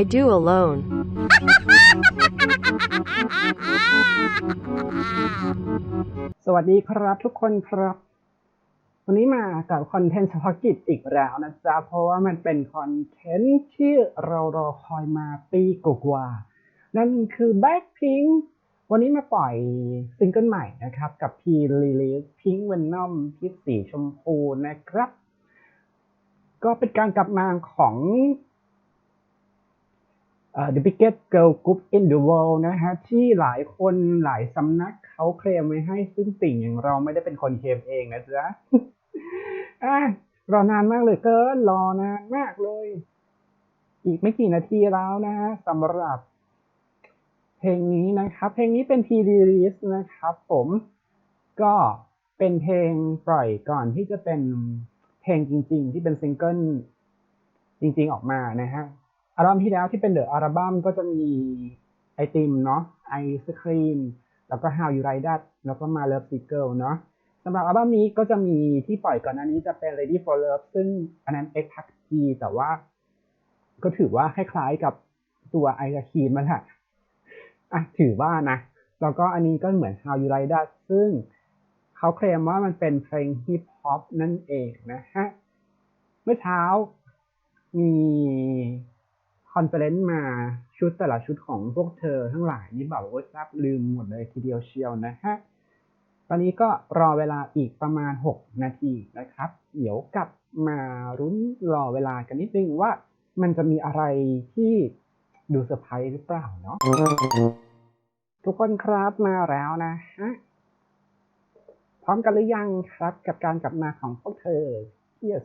I do alone. สวัสดีครับทุกคนครับ วันนี้มากับคอนเทนต์เฉพาะกิจอีกแล้วนะจ๊ะ เพราะว่ามันเป็นคอนเทนต์ที่เรารอคอยมาปีกว่าๆนั่นคือ Blackpink วันนี้มาปล่อยซิงเกิลใหม่นะครับ กับ P Release Pink Venom ที่สีชมพูนะครับ ก็เป็นการกลับมาของ The Biggest Girl Group in the World นะฮะที่หลายคนหลายสำนักเขาเคลมไว้ให้ซึ่งติ่งอย่างเราไม่ได้เป็นคนเคลมเองนะจ๊ะอะรอนานมากเลยเกินรอนานมากเลย อีกไม่กี่นาทีแล้วนะฮะสำหรับ เพลงนี้นะครับ เพลงนี้เป็น P-release นะครับผมก็เป็นเพลงปล่อยก่อนที่จะเป็นเพลงจริง ๆ ที่เป็นซิงเกิลจริง ๆ ออกมานะฮะ อัลบั้มที่แล้วที่เป็นเดอะอัลบั้มก็จะมีไอติมเนาะไอศครีม แล้วก็ How You Like That แล้วก็มา Love Sick Girl เนาะสำหรับอัลบั้มนี้ก็จะมีที่ปล่อยก่อนหน้านี้จะเป็น Ready for Love ซึ่งอันนั้น X p a c G แต่ว่า ก็ถือว่าคล้ายๆกับตัวไอศครีมมันแหละอะถือว่านะ แล้วก็อันนี้ก็เหมือน How You Like That ซึ่งเขาเคลมว่ามันเป็นเพลงฮิปฮอปนั่นเองนะฮะ เมื่อเช้ามี คอนเฟอเรนซ์มาชุดแต่ละชุดของพวกเธอทั้งหลายนี่แบบว่าทราบลืมหมดเลยทีเดียวเชียวนะฮะ ตอนนี้ก็รอเวลาอีกประมาณ 6 นาทีนะครับ เดี๋ยวกลับมารุ้นรอเวลากันนิดนึงว่ามันจะมีอะไรที่ดูเซอร์ไพรส์หรือเปล่าเนาะทุกคนครับมาแล้วนะฮะพร้อมกันหรือยังครับกับการกลับมาของพวกเธอ yes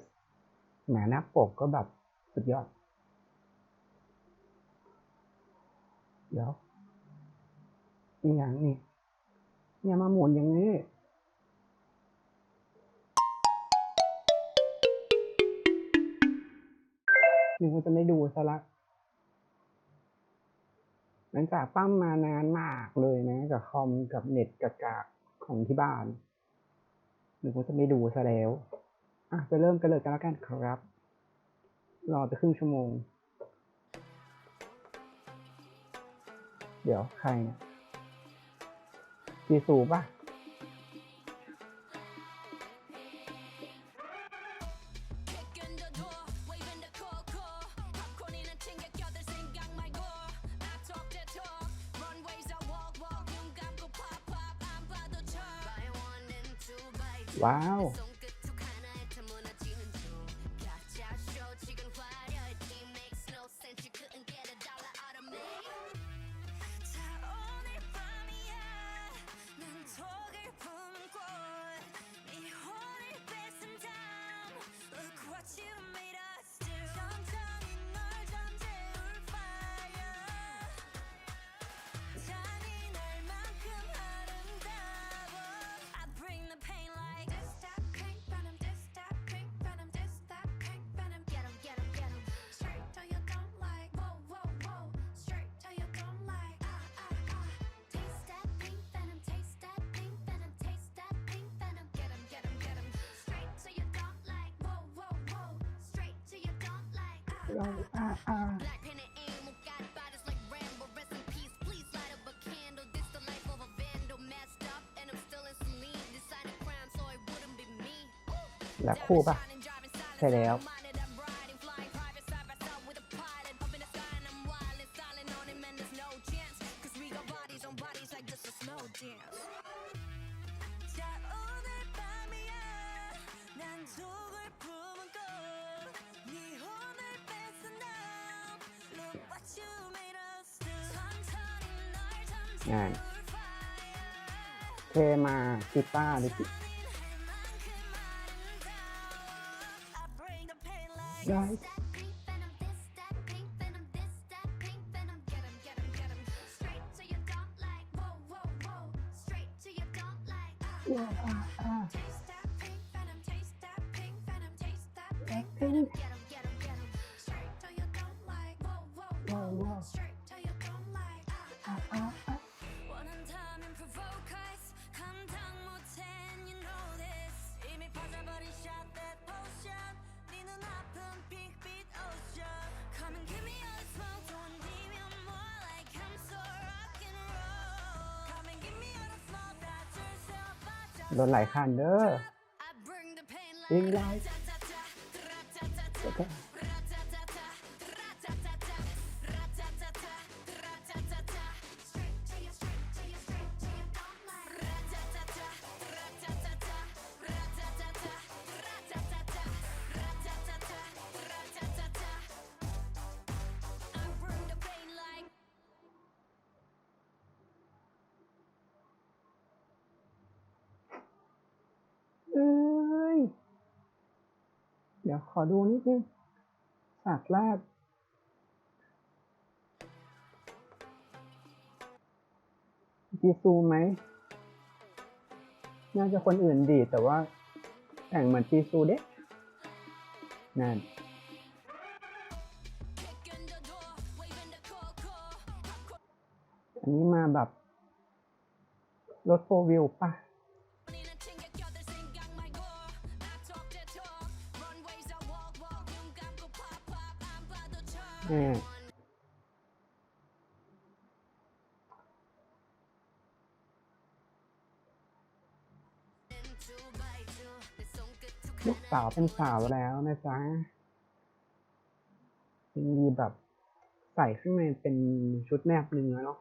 แหมหน้าปกก็แบบสุดยอด ดี๋ยวนี่อย่างนี่เนี่ยมาหมุนอย่างนี้หนึกว่าจะไม่ดูซะละหลังจากปั้มมานานมากเลยนะ กับคอมกับเน็ตกับกากของที่บ้านหนึกว่าจะไม่ดูซะแล้ว อะไปเริ่มกันเลยกันแล้วกันครับ รอไปครึ่งชั่วโมง เดี๋ยวใครเนี่ยจีซูป่ะ Kicking the door, แลักคู่ปะใช่แล้ว งานเทมากีต้าร์ดิจิย้ายว้าวอ่าอ่ โดนหลายคันเด้อ I bring the pain ยิ like งไล เดี๋ยวขอดูนิดนึงฉากแรกจีซูไหม น่าจะคนอื่นดี แต่ว่าแต่งเหมือนจีซูเด็กนั่นอันนี้มาแบบ รถโฟวิวป่ะ ลูกสาวเป็นสาวแล้วนะจ๊ะยังมีแบบใส่ข้างในเป็นชุดแนบเนื้อเนาะ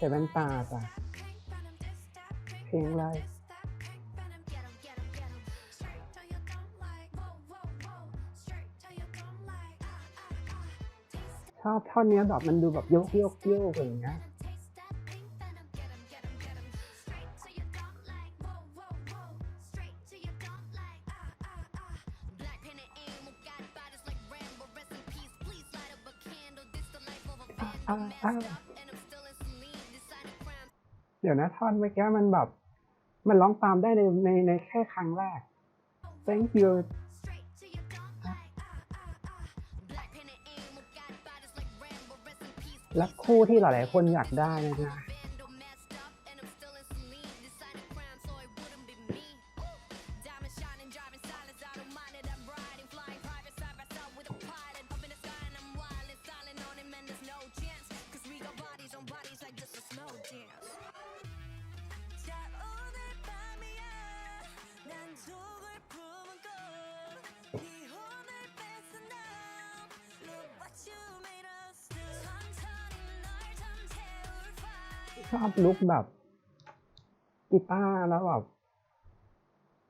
bring the pain ใส่แว่นตาจ้ะเพลงอะไรชอบท่อนนี้แบบมันดูแบบโยกโยกโยกอย่างเงี้ยอ่าอ่า เดี๋ยวนะท่อนเมื่อกี้มันแบบ มันร้องตามได้ในในในแค่ครั้งแรก thank you และคู่ที่หลายๆคนอยากได้นะ ชอบลุคแบบกีตาร์แล้วแบบ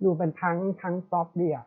ดูเป็นทั้งทั้งป๊อปดีอะ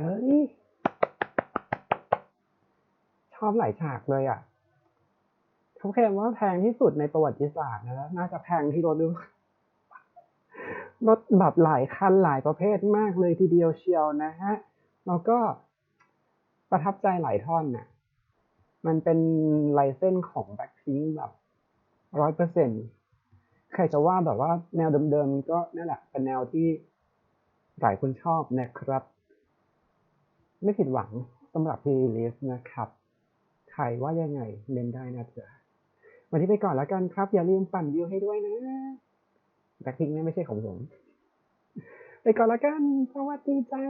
เอ้ย ชอบหลายฉากเลยอะเขาเคลมว่าแพงที่สุดในประวัติศาสตร์นะน่าจะแพงที่รถด้วยรถแบบหลายคันหลายประเภทมากเลยทีเดียวเชียวนะฮะ แล้วก็ประทับใจหลายท่อนน่ะ มันเป็นลายเส้นของแบ็คพิงแบบร้อยเปอร์เซ็นใครจะว่าแบบว่าแนวเดิมๆก็นั่นแหละเป็นแนวที่หลายคนชอบนะครับ ไม่ผิดหวังสำหรับพีลิสนะครับใครว่ายังไงเล่นได้นะจ๊ะวันที่ไปก่อนแล้วกันครับ อย่าลืมปั่นวิวให้ด้วยนะแบ็คพิงไม่ใช่ของผม ไปก่อนแล้วกัน สวัสดีจ้า